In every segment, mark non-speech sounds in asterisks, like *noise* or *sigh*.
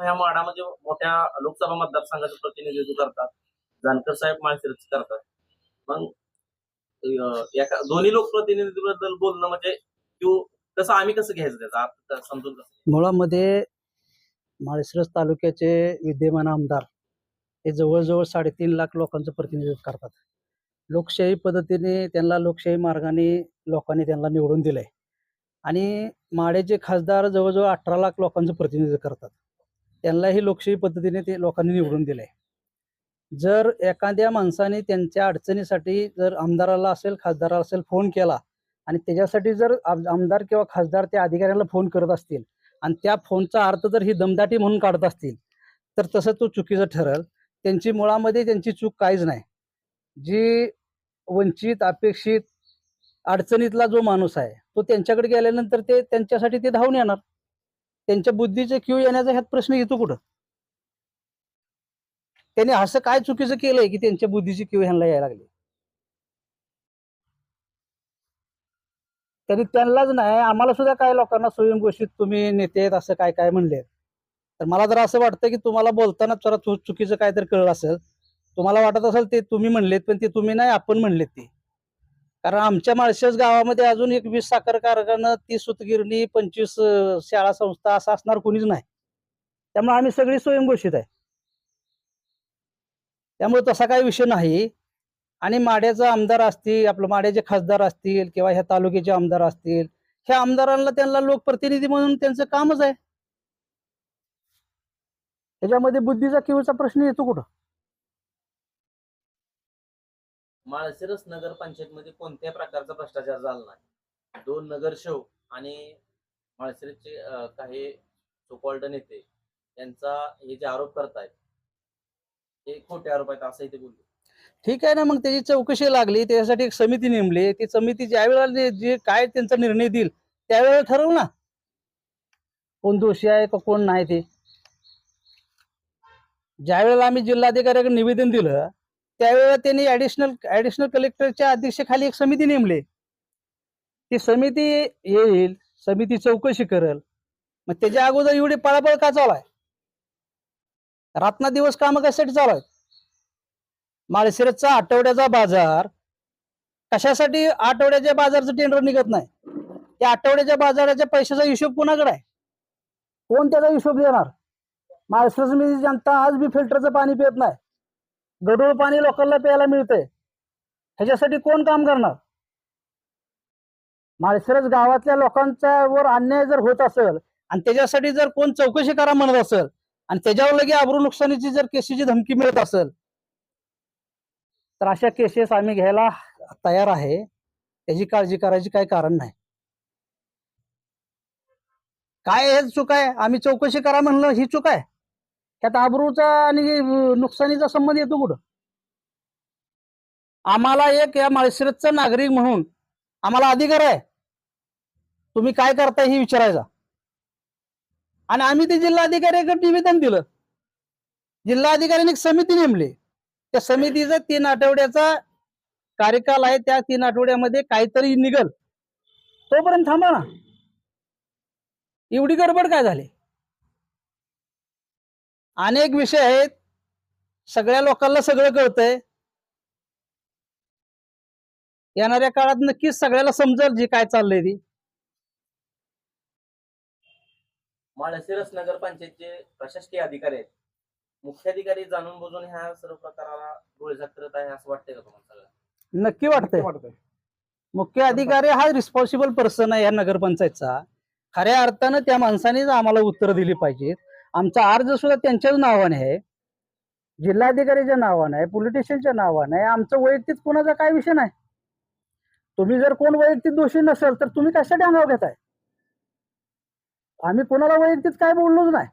ह्या माडामध्ये मोठ्या लोकसभा मतदारसंघाचं प्रतिनिधित्व करतात. जानकर साहेब माळशिरस करतात. मग एका दोन्ही लोकप्रतिनिधीबद्दल बोलणं म्हणजे किंवा कसं आम्ही कसं घ्यायचं त्याचा? समजून कसं मुळामध्ये माळशिरस तालुक्याचे विद्यमान आमदार हे जवळजवळ साडेतीन लाख लोकांचं प्रतिनिधित्व करतात. लोकशाही पद्धतीने त्यांना लोकशाही मार्गाने लोकांनी त्यांना निवडून दिलंय. आणि माळेचे खासदार जवळजवळ अठरा लाख लोकांचं प्रतिनिधित्व करतात. त्यांनाही लोकशाही पद्धतीने ते लोकांनी निवडून दिलंय. जर एखाद्या माणसाने त्यांच्या अडचणीसाठी जर आमदाराला असेल खासदाराला असेल फोन केला आणि त्याच्यासाठी जर आमदार किंवा खासदार त्या अधिकाऱ्याला फोन करत असतील आणि त्या फोनचा अर्थ जर ही दमदाटी म्हणून काढत असतील तर तसं तो चुकीचं ठरल. त्यांची मुळामध्ये त्यांची चूक काहीच नाही. जी वंचित अपेक्षित अडचणीतला जो माणूस आहे तो त्यांच्याकडे गेल्यानंतर ते त्यांच्यासाठी ते धावून येणार. त्यांच्या बुद्धीचे क्यू येण्याचा ह्यात प्रश्न येतो कुठं? त्यांनी असं काय चुकीचं केलंय की त्यांच्या बुद्धीची क्यू ह्यांना यायला लागली? तरी त्यांनाच नाही आम्हाला सुद्धा काय लोकांना स्वयं गोष्टीत तुम्ही नेते आहेत असं काय काय म्हणले तर मला जर असं वाटतं की तुम्हाला बोलताना जरा चु- चुकीचं तर कळलं असेल. तुम्हाला वाटत असेल ते तुम्ही म्हणलेत पण ते तुम्ही नाही आपण म्हणलेत ते. कारण आमच्या माळशेज गावामध्ये अजून एक वीस साखर कारखानं तीस सुतगिरणी पंचवीस शाळा संस्था असं असणार कोणीच नाही. त्यामुळे आम्ही सगळी स्वयंघोषित आहे. त्यामुळे तसा काही विषय नाही. आणि माड्याचा आमदार असतील आपलं माड्याचे खासदार असतील किंवा ह्या तालुक्याचे आमदार असतील ह्या आमदारांना त्यांना लोकप्रतिनिधी म्हणून त्यांचं कामच आहे. त्याच्यामध्ये बुद्धीचा किंवा प्रश्न येतो कुठं? माळशिरस नगरपंचायतमध्ये कोणत्याही प्रकारचा भ्रष्टाचार झाला नाही. दोन नगरसेवक आणि माळशिरसचे काही सुकॉल्ड नेते यांचा हे जे आरोप करतायत हे खोटे आरोप आहेत असंही ते बोलले. ठीक आहे ना मग त्याची चौकशी लागली त्याच्यासाठी एक समिती नेमली ती समिती ज्या वेळेला जे- जे काय त्यांचा निर्णय देईल त्यावेळेला ठरवू ना. कोण दोषी आहे का कोण नाही ते. ज्या वेळेला आम्ही जिल्हाधिकाऱ्याकडे निवेदन दिलं त्यावेळेला त्यांनी ऍडिशनल ऍडिशनल कलेक्टरच्या अध्यक्षेखाली एक समिती नेमली. ती समिती येईल समिती चौकशी करेल. मग त्याच्या अगोदर एवढी पळापळ का चालू आहे? रातना दिवस कामं कशासाठी चालू आहेत? माळशिरसचा आठवड्याचा बाजार. कशासाठी आठवड्याच्या बाजारचं टेंडर निघत नाही? त्या आठवड्याच्या बाजाराच्या पैशाचा हिशोब कोणाकडे आहे? कोण त्याचा हिशोब देणार? माळशिरसमध्ये जनता आज बी फिल्टरचं पाणी पित नाही. गढूळ पाणी लोकांना प्यायला मिळतंय. ह्याच्यासाठी कोण काम करणार? माळशिरस गावातल्या लोकांच्या वर अन्याय जर होत असेल आणि त्याच्यासाठी जर कोण चौकशी करा म्हणत असेल आणि त्याच्यावर लगे आबरू नुकसानीची जर केसीची धमकी मिळत असेल तर अशा केसेस आम्ही घ्यायला तयार आहे. त्याची काळजी करायची काही कारण नाही. काय हे चूक आहे? आम्ही चौकशी करा म्हणलं ही चूक आहे? त्यात आबरूचा आणि नुकसानीचा संबंध येतो कुठं? आम्हाला एक या माळशिरतचा नागरिक म्हणून आम्हाला अधिकार आहे. तुम्ही काय करताय हे विचारायचा. आणि आम्ही ते जिल्हाधिकाऱ्याकडे निवेदन दिलं. जिल्हाधिकाऱ्यांनी एक समिती नेमली. त्या समितीचा तीन आठवड्याचा कार्यकाल आहे. त्या तीन आठवड्यामध्ये काहीतरी निघल. तोपर्यंत थांबा ना. एवढी गडबड काय झाली? अनेक विषय आहेत. सगळ्या लोकांना सगळं कळतंय. येणाऱ्या काळात नक्कीच सगळ्याला समजेल जी काय चाललंय ती. माळशिरस नगरपंचायतचे प्रशासकीय अधिकारी आहेत. मुख्याधिकारी जाणून बुजून ह्या सर्व प्रकाराला डोळेझाक करत आहे असं वाटतंय का तुम्हाला सगळं नक्की वाटतंय. वाटतंय. मुख्य अधिकारी हा रिस्पॉन्सिबल पर्सन आहे या नगरपंचायतचा. खऱ्या अर्थानं त्या माणसानेच आम्हाला उत्तर दिली पाहिजेत. आमचा अर्ज सुद्धा त्यांच्याच नावाने आहे. जिल्हाधिकारीच्या नावाने आहे पोलिटिशियनच्या नावाने आहे. आमचं वैयक्तिक कोणाचा काय विषय नाही. तुम्ही जर कोण वैयक्तिक दोषी नसेल तर तुम्ही कशासाठी अंगावर घेताय? आम्ही कोणाला वैयक्तिक काय बोललोच नाही.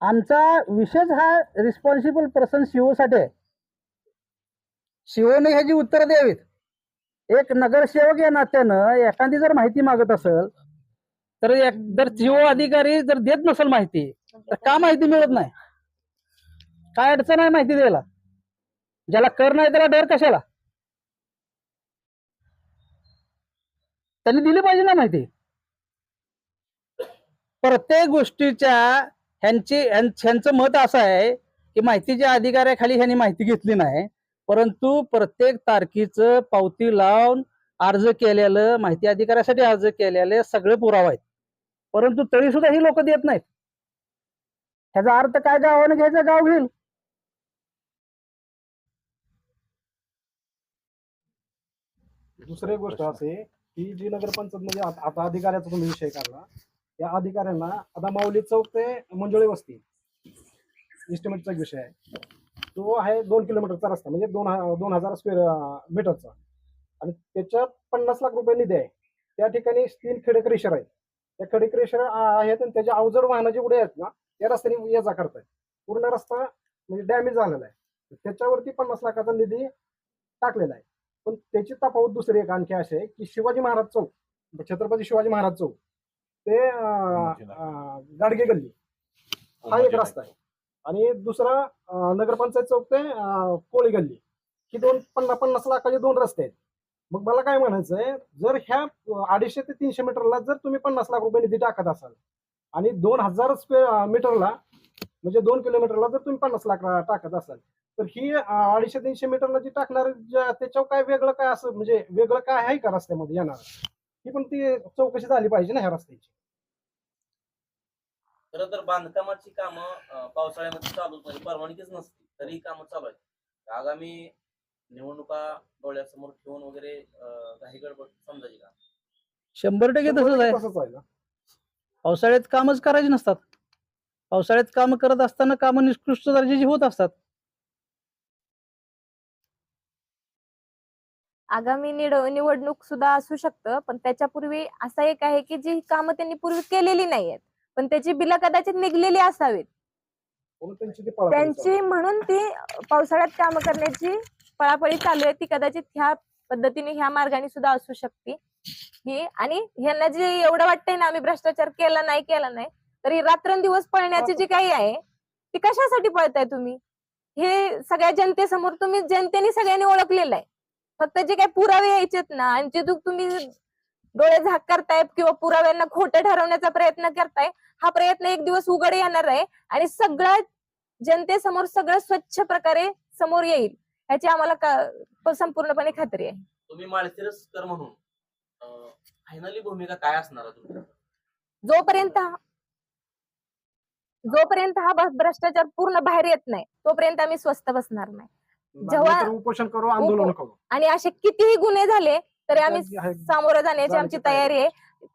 आमचा विषयच हा रिस्पॉन्सिबल पर्सन सीओसाठी आहे. शिवने ह्याची उत्तर द्यावीत. एक नगरसेवक या नात्यानं एखादी जर माहिती मागत असेल तर एक- जर सीओ अधिकारी जर देत नसेल माहिती तर का माहिती मिळत नाही? काय अडचण आहे माहिती द्यायला? ज्याला कर नाही त्याला डर कशाला? त्यांनी दिली पाहिजे ना माहिती. प्रत्येक गोष्टीच्या ह्यांची ह्यांचं मत असं आहे की माहितीच्या अधिकाऱ्याखाली ह्यांनी माहिती घेतली नाही परंतु प्रत्येक तारखेचं पावती लावून अर्ज केलेलं माहिती अधिकाऱ्यासाठी अर्ज केलेले सगळे पुरावा आहेत. परंतु तरी सुद्धा ही लोक देत नाहीत. ह्याचा अर्थ काय? गावानं घ्यायचा गाव घेईल. दुसरी गोष्ट असे की जी नगरपंचायत म्हणजे आता आता अधिकाऱ्याचा तुम्ही विषय काढला त्या अधिकाऱ्यांना आता माऊली चौक ते मंजुळे वस्ती इस्टिमेटचा एक विषय आहे. तो आहे दोन किलोमीटरचा रस्ता म्हणजे दोन ह- दोन हजार स्क्वेअर मीटरचा आणि त्याच्यात पन्नास लाख रुपये निधी आहे. त्या ठिकाणी तीन खेडेकर इशारा आहेत. त्या खडक रेषर आहेत आणि त्याच्या अवजड वाहनं जे पुढे आहेत ना त्या रस्त्याने ये जा करतायत. पूर्ण रस्ता म्हणजे डॅमेज झालेला आहे. त्याच्यावरती पन्नास लाखाचा निधी टाकलेला आहे. पण त्याची तफावत दुसरी एक आणखी अशी आहे की शिवाजी महाराज चौक छत्रपती शिवाजी महाराज चौक ते गाडगे गल्ली. हा एक रस्ता आहे. आणि दुसरा नगरपंचायत चौक ते कोळी गल्ली. ही दोन पन्नास पन्नास लाखाचे दोन रस्ते आहेत. मग मला काय म्हणायचं आहे जर ह्या अडीचशे ते तीनशे मीटरला जर तुम्ही पन्नास लाख रुपये निधी टाकत असाल आणि दोन हजार स्क्वेअर मीटरला म्हणजे दोन किलोमीटरला जर तुम्ही पन्नास लाख टाकत असाल तर ही अडीचशे तीनशे मीटरला जी टाकणार त्याच्यावर काय वेगळं काय असं म्हणजे वेगळं काय आहे का रस्त्यामध्ये येणार? ही पण ती चौकशी झाली पाहिजे ना ह्या रस्त्याची. खर तर बांधकामाची कामं पावसाळ्यामध्ये चालू परवानगीच नसते तरी कामं चालू आहेत. आगामी निवडणुका डोळ्यासमोर ठेवून वगैरे काही गडबड समजायची का? शंभर टक्के तसंच आहे. तसंच आहे ना? पावसाळ्यात कामच करायची नसतात. पावसाळ्यात काम करत असताना कामं निकृष्ट दर्जाची होत असतात. आगामी निड निवडणूक सुद्धा असू शकतं पण त्याच्यापूर्वी असं एक आहे की जी कामं त्यांनी पूर्वी केलेली नाहीयेत पण त्याची बिलं कदाचित निघलेली असावीत. म्हणून त्यांची ती पळापळी चालू त्यांची म्हणून ती पावसाळ्यात कामं करण्याची पळापळी चालू आहे ती कदाचित ह्या पद्धतीने ह्या मार्गाने सुद्धा असू शकते. ही आणि ह्यांना जे एवढं वाटतंय ना आम्ही भ्रष्टाचार केला नाही केला नाही तरी रात्रंदिवस पळण्याची जी काही आहे ती कशासाठी पळताय तुम्ही? हे सगळ्या जनतेसमोर तुम्ही जनतेने सगळ्यांनी ओळखलेलं आहे. फक्त जे काही पुरावे यायचेत ना आणि जे दुःख तुम्ही डोळे झाक करताय किंवा पुराव्यांना खोटं ठरवण्याचा प्रयत्न करताय हा प्रयत्न एक दिवस उघड येणार आहे आणि सगळं जनतेसमोर सगळं स्वच्छ प्रकारे समोर येईल. याची आम्हाला का- संपूर्णपणे खात्री आहे. तुम्ही माळशिरसकर म्हणून फायनली भूमिका काय असणार आहे तुमची जोपर्यंत जोपर्यंत हा भ्रष्टाचार पूर्ण बाहेर येत नाही तोपर्यंत आम्ही स्वस्त बसणार नाही. जेव्हा- उपोषण करू आंदोलन करू. आणि असे कितीही गुन्हे झाले तरी आम्ही सामोरं जाण्याची आमची तयारी. आहे.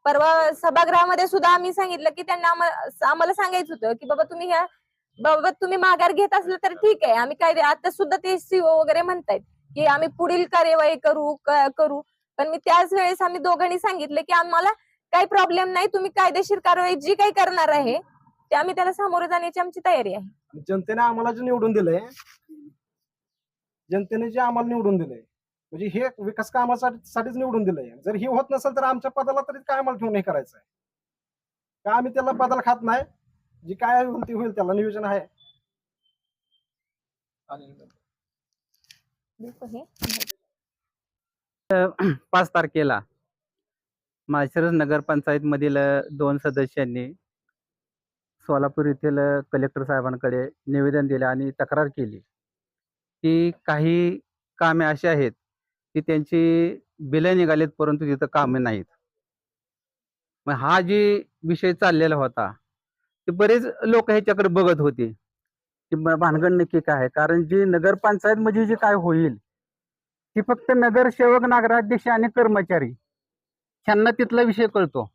परवा सभागृहामध्ये सुद्धा आम्ही सांगितलं की त्यांना आम्हा- आम्हाला सांगायचं होतं की बाबा तुम्ही ह्या बाबा तुम्ही माघार घेत असले तर ठीक आहे. आम्ही काय आता सुद्धा ते सीओ वगैरे म्हणतायत की आम्ही पुढील कार्यवाही करू करू. पण मी त्याच वेळेस आम्ही दोघांनी सांगितलं की आम्हाला काही प्रॉब्लेम नाही तुम्ही कायदेशीर कारवाई जी काही करणार आहे ते आम्ही त्याला सामोरं जाण्याची आमची तयारी आहे. जनतेने आम्हाला जे निवडून दिलंय जनतेने जे आम्हाला निवडून दिलंय म्हणजे हे विकास कामासाठी निवडून दिलंय. जर हे होत नसेल तर आमच्या पदाला तरी काय आम्हाला ठेवून हे करायचं आहे का आम्ही त्याला बदल खात नाही? जी काय होईल ती होईल त्याला नियोजन आहे. हे. *clears throat* पाच तारखेला माळशिरस नगरपंचायतमधील अ, दोन सदस्यांनी सोलापूर येथील कलेक्टर साहेबांकडे निवेदन दिले आणि तक्रार केली. की काही कामे अशी आहेत की त्यांची बिलं निघालीत परंतु तिथं कामे नाहीत. मग हा जे विषय चाललेला होता ते बरेच लोक ह्याच्याकडे बघत होते. की भानगड नक्की काय आहे? कारण जी नगरपंचायत म्हणजे मध्ये जे काय होईल ती फक्त नगरसेवक नगराध्यक्ष आणि कर्मचारी ह्यांना तिथला विषय कळतो.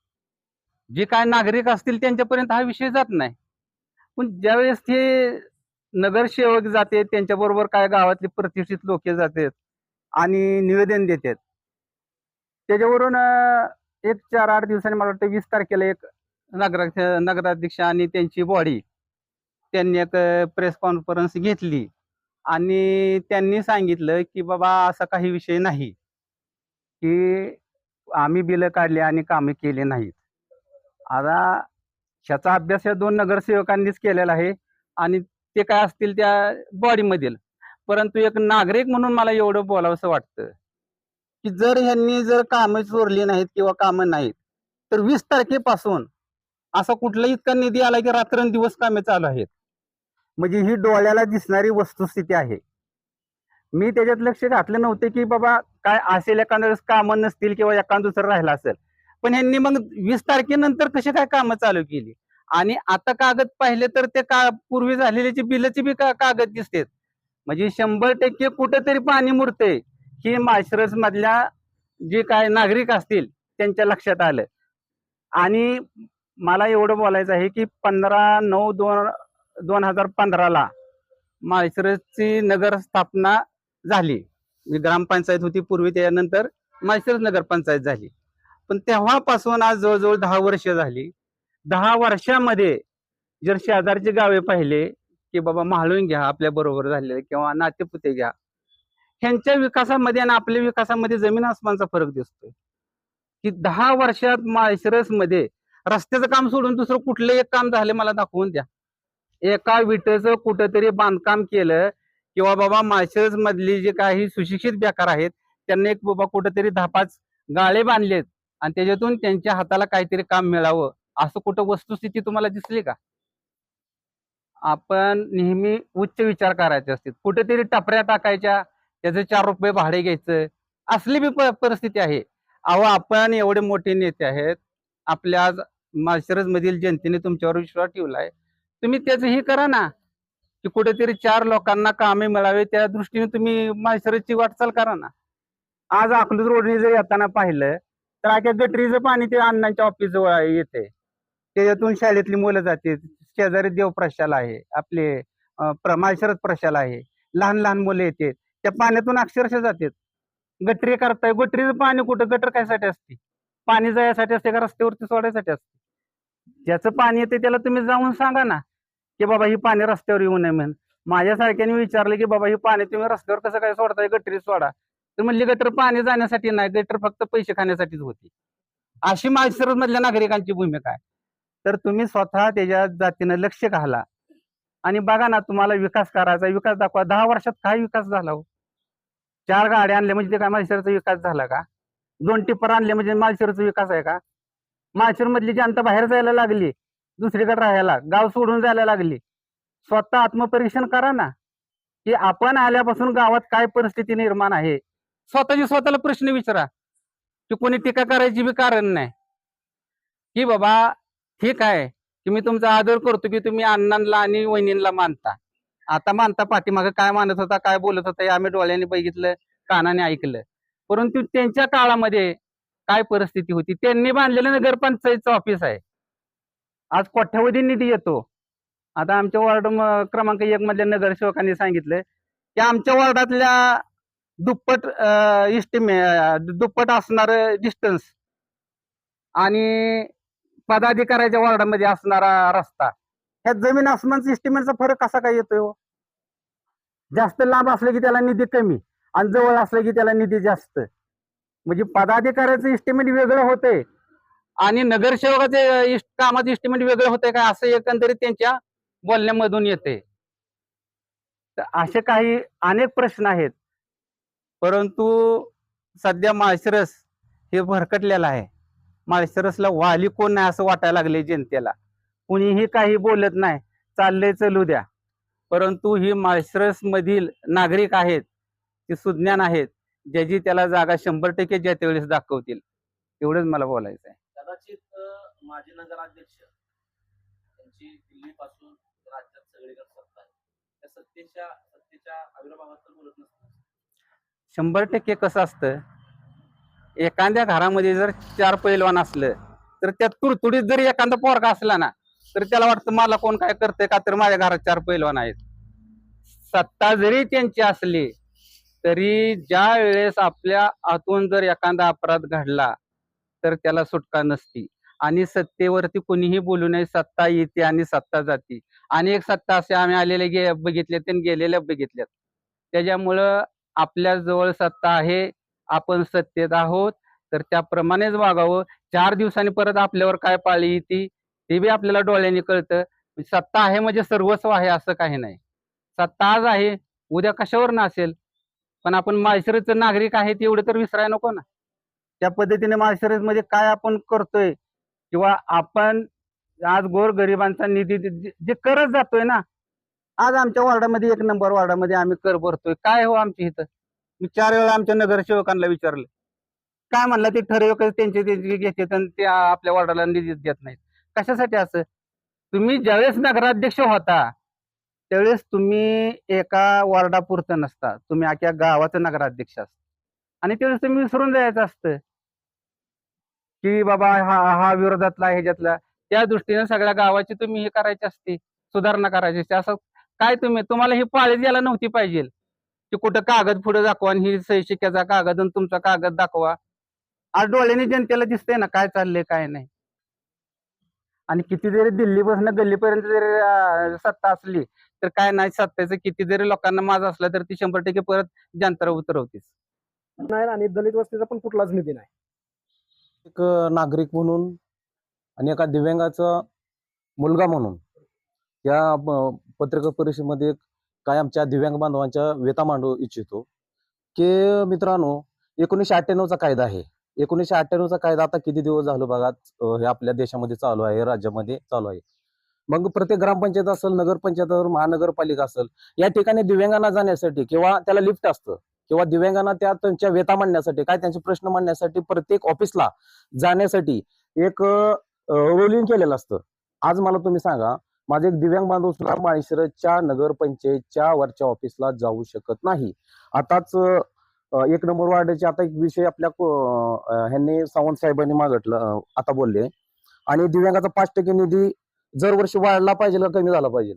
जे काय नागरिक असतील त्यांच्यापर्यंत हा विषय जात नाही. पण ज्यावेळेस ते नगरसेवक जाते त्यांच्याबरोबर काय गावातले प्रतिष्ठित लोक जातात आणि निवेदन देतात. त्याच्यावरून एक चार आठ दिवसांनी मला वाटतं वीस तारखेला एक नगरा नगराध्यक्ष आणि त्यांची बॉडी त्यांनी एक प्रेस कॉन्फरन्स घेतली. आणि त्यांनी सांगितलं की बाबा असा काही विषय नाही. की आम्ही बिलं काढली आणि कामे केली नाहीत. आता ह्याचा अभ्यास या दोन नगरसेवकांनीच केलेला आहे. आणि ते काय असतील त्या बॉडीमधील परंतु एक नागरिक म्हणून मला एवढं बोलावंसं वाटतं की जर ह्यांनी जर कामं चोरली नाहीत किंवा कामं नाहीत तर वीस तारखेपासून असा कुठला इतका निधी आला की रात्रंदिवस कामे चालू आहेत. म्हणजे ही डोळ्याला दिसणारी वस्तुस्थिती आहे. मी त्याच्यात लक्ष घातलं नव्हते की बाबा काय असेल एखाद्या कामं नसतील किंवा एखाद दुसरं राहिलं असेल. पण यांनी मग वीस तारखेनंतर कशी काय कामं चालू केली? आणि आता कागद पाहिले तर ते का पूर्वी झालेल्याची बिलची बी का- कागद दिसते म्हणजे शंभर टक्के कुठेतरी पाणी मुरते ही माश्रस मधल्या जे काय नागरिक असतील त्यांच्या लक्षात आलं. आणि मला एवढं बोलायचं आहे की पंधरा नऊ दोन दोन हजार पंधराला माळशिरसची नगर स्थापना झाली. ग्रामपंचायत होती पूर्वी त्यानंतर माळशिरस नगरपंचायत झाली. पण तेव्हापासून आज जवळजवळ दहा वर्ष झाली. दहा वर्षामध्ये जर शेजारची गावे पाहिले की बाबा म्हाळून घ्या आपल्या बरोबर झालेले किंवा नातेपुते घ्या ह्यांच्या विकासामध्ये आणि आपल्या विकासामध्ये जमीन आसमानचा फरक दिसतोय. की दहा वर्षात माळशिरसमध्ये रस्त्याचं काम सोडून दुसरं कुठलं एक काम झालं मला दाखवून द्या. एका विटेचं कुठंतरी बांधकाम केलं किंवा बाबा माळशेज मधली जे काही सुशिक्षित बेकार आहेत त्यांनी एक बाबा कुठंतरी दहा पाच गाळे बांधलेत आणि त्याच्यातून त्यांच्या हाताला काहीतरी काम मिळावं. असं कुठं वस्तुस्थिती तुम्हाला दिसली का? आपण नेहमी उच्च विचार करायचे असते कुठेतरी टपऱ्या टाकायच्या त्याचे चार रुपये भाडे घ्यायचं. असली बी प- परिस्थिती आहे. अहो आपण एवढे मोठे नेते आहेत. आपल्या आज माळशिरस मधील जनतेने तुमच्यावर विश्वास ठेवलाय. तुम्ही त्याचं हे करा ना की कुठेतरी चार लोकांना कामे मिळावे त्या दृष्टीने तुम्ही माशरजची वाटचाल करा ना. आज अकलूज रोडने जर येताना पाहिलं तर आख्या गटरीचं पाणी ते अण्णांच्या ऑफिस जवळ येते त्याच्यातून शाळेतली मुलं जाते शेजारी देवप्रशाला आहे आपले माशरद प्रशाल आहे. लहान लहान मुलं येतात त्या पाण्यातून अक्षरशः जातात. गटरी करताय गटरीचं पाणी कुठं गटर कायसाठी असते? पाणी जायसाठी असते का रस्त्यावरती सोडायसाठी असते? ज्याचं पाणी येते त्याला तुम्ही जाऊन सांगा ना की बाबा ही पाणी रस्त्यावर येऊ नये म्हणून माझ्यासारख्याने विचारलं की बाबा ही पाणी तुम्ही रस्त्यावर कसं काय सोडताय गटरी सोडा. तर म्हणली गटर पाणी जाण्यासाठी नाही गटर फक्त पैसे खाण्यासाठीच होती. अशी माझ्या मधल्या नागरिकांची भूमिका आहे. तर तुम्ही स्वतः त्याच्या जातीनं लक्ष घाला. आणि बघा ना तुम्हाला विकास करायचा विकास दाखवा. दहा वर्षात काय विकास झाला हो? चार गाड्या आणल्या म्हणजे ते काय माझ्या विकास झाला का? दोन टिप्पर आणले म्हणजे माळशिरचा विकास आहे का? माळशिर मधली जनता बाहेर जायला लागली दुसरीकडे राहायला गाव सोडून जायला लागली. स्वतः आत्मपरीक्षण करा ना की आपण आल्यापासून गावात काय परिस्थिती निर्माण आहे? स्वतःची स्वतःला प्रश्न विचारा की कोणी टीका करायची बी कारण नाही. की बाबा ठीक आहे की मी तुमचा आदर करतो की तुम्ही अण्णांना आणि वहिनींना मानता. आता मानता पाठीमागं काय मानत होता काय बोलत होता हे आम्ही डोळ्याने बघितलं कानाने ऐकलं. परंतु त्यांच्या काळामध्ये काय परिस्थिती होती? त्यांनी बांधलेलं नगरपंचायतचं ऑफिस आहे. आज कोट्यावधी निधी येतो. आता आमच्या वॉर्ड क्रमांक एक मधल्या नगरसेवकांनी सांगितलं की आमच्या वॉर्डातल्या दुप्पट इस्टिमे दुप्पट असणार डिस्टन्स आणि पदाधिकाऱ्याच्या वॉर्डामध्ये असणारा रस्ता. ह्या जमीन आसमानचा इस्टिमेटचा फरक कसा काय येतोय हो? जास्त लांब असलं की त्याला निधी कमी. आणि जवळ असलं की त्याला निधी जास्त. म्हणजे पदाधिकाऱ्याचं इस्टिमेट वेगळं होतंय. आणि नगरसेवकाचे कामाचं इस्टिमेट वेगळं होतंय का? असं एकंदरीत त्यांच्या बोलण्यामधून येते तर असे काही अनेक प्रश्न आहेत. परंतु सध्या माळशिरस हे भरकटलेलं आहे. माळशिरसला वाली कोण नाही असं वाटायला लागले जनतेला. कुणीही काही बोलत नाही. चाललंय चलू द्या. परंतु ही माळशिरस मधील नागरिक आहेत. ते सुज्ञान आहेत ज्याची त्याला जागा शंभर टक्के ज्या त्यावेळेस दाखवतील. एवढंच मला बोलायचं आहे कदाचित माजी नगराध्यक्ष त्यांची दिल्लीपासून राज्यात सगळीकडे सत्ता आहे. त्या सत्तेच्या सत्तेच्या आविर्भावात बोलत नसतात. शंभर टक्के कसं असतं? एखाद्या घरामध्ये जर चार पैलवान असलं तर त्यात तुडतुडीत जरी एखादा पोरगा असला ना तर त्याला वाटतं मला कोण काय करतंय का? तर माझ्या घरात चार पैलवान आहेत. सत्ता जरी त्यांची असली तरी ज्या वेळेस आपल्या हातून जर एखादा अपराध घडला तर त्याला सुटका नसती. आणि सत्तेवरती कोणीही बोलू नये सत्ता येते आणि सत्ता जाते. आणि एक सत्ता असे आम्ही आलेले गे बघितल्यात आणि गेलेल्या बघितल्यात त्याच्यामुळं आपल्या जवळ सत्ता आहे आपण सत्तेत आहोत. तर त्याप्रमाणेच वागावं. चार दिवसांनी परत आपल्यावर काय पाळी येते ते बी आपल्याला डोळ्याने कळतं. सत्ता आहे म्हणजे सर्वस्व आहे असं काही नाही. सत्ता आज आहे उद्या कशावर नसेल? पण आपण माळशिरसचं नागरिक आहे ते एवढं तर विसरायला नको ना. त्या पद्धतीने माळशिरसमध्ये काय आपण करतोय किंवा आपण आज गोर गरिबांचा निधी जे- जे करत जातोय ना आज आमच्या वॉर्डामध्ये एक नंबर वॉर्डामध्ये आम्ही कर भरतोय. काय हो आमच्या इथं? मी चार वेळा आमच्या नगरसेवकांना विचारलं. काय म्हणलं ते ठरवक त्यांचे त्यांचे घेतात आणि ते आपल्या वॉर्डाला निधी देत नाहीत. कशासाठी असं? तुम्ही ज्यावेळेस नगराध्यक्ष होता त्यावेळेस तुम्ही एका वॉर्डापुरतं नसता. तुम्ही अख्या गावाचं नगराध्यक्ष असता. आणि त्यावेळेस तुम्ही विसरून जायचं असतं. की बाबा हा हा विरोधातला ह्याच्यातला. त्या दृष्टीने सगळ्या गावाची तुम्ही हे करायची असते. सुधारणा करायची असते. असं काय तुम्ही तुम्हाला ही पाळी यायला नव्हती पाहिजे. की कुठं कागद पुढे दाखवा आणि ही सही कागद आणि तुमचा कागद दाखवा. आज डोळ्याने जनतेला दिसतंय ना काय चाललंय काय नाही. आणि किती जरी दिल्लीपासून गल्लीपर्यंत जरी सत्ता असली तर काय नाही सत्तेचं किती जरी लोकांना माज असला तर ती शंभर टक्के परत जनतेला उतरवतीच नाही आणि दलित वस्तीचा पण कुठलाच निधी नाही. एक नागरिक म्हणून आणि एका दिव्यांगाचा मुलगा म्हणून या पत्रकार परिषदेमध्ये काय आमच्या दिव्यांग बांधवांच्या व्यथा मांडू इच्छितो. की मित्रांनो एकोणीसशे अठ्ठ्याण्णवचा कायदा आहे. एकोणीसशे अठ्ठ्याण्णवचा कायदा आता किती दिवस झालो बघा हे आपल्या देशामध्ये चालू आहे राज्यामध्ये चालू आहे. मग प्रत्येक ग्रामपंचायत असेल नगरपंचायत असेल महानगरपालिका असेल या ठिकाणी दिव्यांगांना जाण्यासाठी किंवा त्याला लिफ्ट असतं किंवा दिव्यांगांना त्या त्यांच्या व्यथा मांडण्यासाठी काय त्यांचे प्रश्न मांडण्यासाठी प्रत्येक ऑफिसला जाण्यासाठी एक रोलिंग केलेलं असतं. आज मला तुम्ही सांगा माझे एक दिव्यांग बांधव सुद्धा माळशिरसच्या नगरपंचायतच्या वरच्या ऑफिसला जाऊ शकत नाही. आताच एक नंबर वार्डचे आता एक विषय आपल्या ह्यांनी सावंत साहेबांनी मागितलं आता बोलले. आणि दिव्यांगाचा पाच टक्के निधी दरवर्षी वाढला पाहिजे का कमी झाला पाहिजे.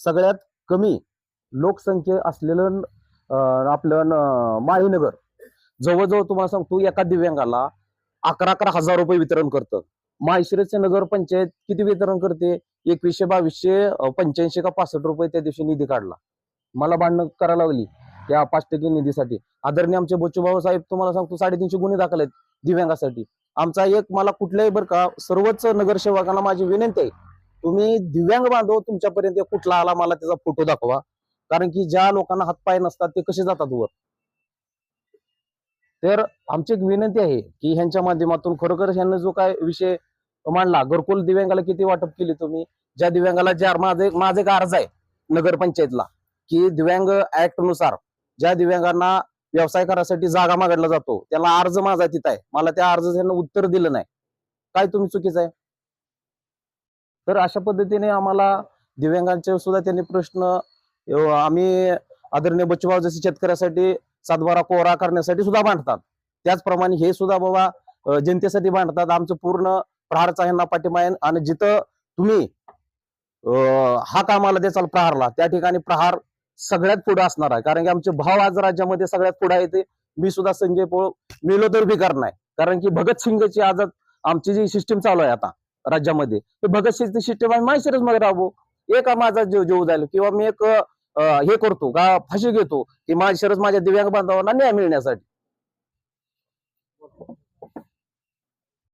सगळ्यात कमी लोकसंख्या असलेलं आपलं माळीनगर जवळजवळ तुम्हाला सांगतो एका दिव्यांगाला अकरा अकरा हजार रुपये वितरण करतं. माळशिरसचे नगर पंचायत किती वितरण करते? एकवीसशे बावीसशे पंच्याऐंशी का पासष्ट रुपये त्या दिवशी निधी काढला. मला भांडणं करायला लागली त्या पाच टक्के निधीसाठी. आदरणीय आमचे बच्चूभाऊ साहेब तुम्हाला सांगतो साडेतीनशे गुन्हे दाखल आहेत दिव्यांगासाठी. आमचा एक मला कुठल्याही बरं का सर्वच नगरसेवकांना माझी विनंती आहे तुम्ही दिव्यांग बांधव तुमच्यापर्यंत कुठला आला मला त्याचा फोटो दाखवा. कारण की ज्या लोकांना हातपाय नसतात ते कसे जातात वर? तर आमची एक विनंती आहे की ह्यांच्या माध्यमातून खरोखर ह्यांना जो काय विषय मांडला घरकुल दिव्यांगाला किती वाटप केली तुम्ही? ज्या दिव्यांगाला ज्या माझे माझे एक अर्ज आहे नगरपंचायतला की दिव्यांग ऍक्टनुसार ज्या दिव्यांगांना व्यवसाय करायसाठी जागा मागडला जातो. त्याला अर्ज माझा तिथं आहे. मला त्या अर्ज त्यांना उत्तर दिलं नाही. काय तुम्ही चुकीचं आहे? तर अशा पद्धतीने आम्हाला दिव्यांगांचे सुद्धा त्यांनी प्रश्न आम्ही आदरणीय बच्चूभाव जसे शेतकऱ्यासाठी सातबारा कोरा करण्यासाठी सुद्धा मांडतात त्याचप्रमाणे हे सुद्धा बाबा जनतेसाठी मांडतात आमचं पूर्ण प्रहारचा ह्यांना पाठिंबा आहे. आणि जिथं तुम्ही अं, हा कामाला द्याचाल प्रहारला त्या ठिकाणी प्रहार सगळ्यात पुढे असणार आहे. कारण की आमचे भाव आज राज्यामध्ये सगळ्यात पुढे आहे ते. मी सुद्धा संजय पोळ मेलो तर बेकार नाही. कारण की भगतसिंगची आज आमची जी सिस्टीम चालू आहे आता राज्यामध्ये ते भगतसिंगची सिस्टीम आम्ही माहिती मध्ये राहू एक माझा जीव जीव जाईल किंवा मी एक हे करतो का फाशी घेतो की माझी शरज माझ्या दिव्यांग बांधवांना न्याय मिळण्यासाठी.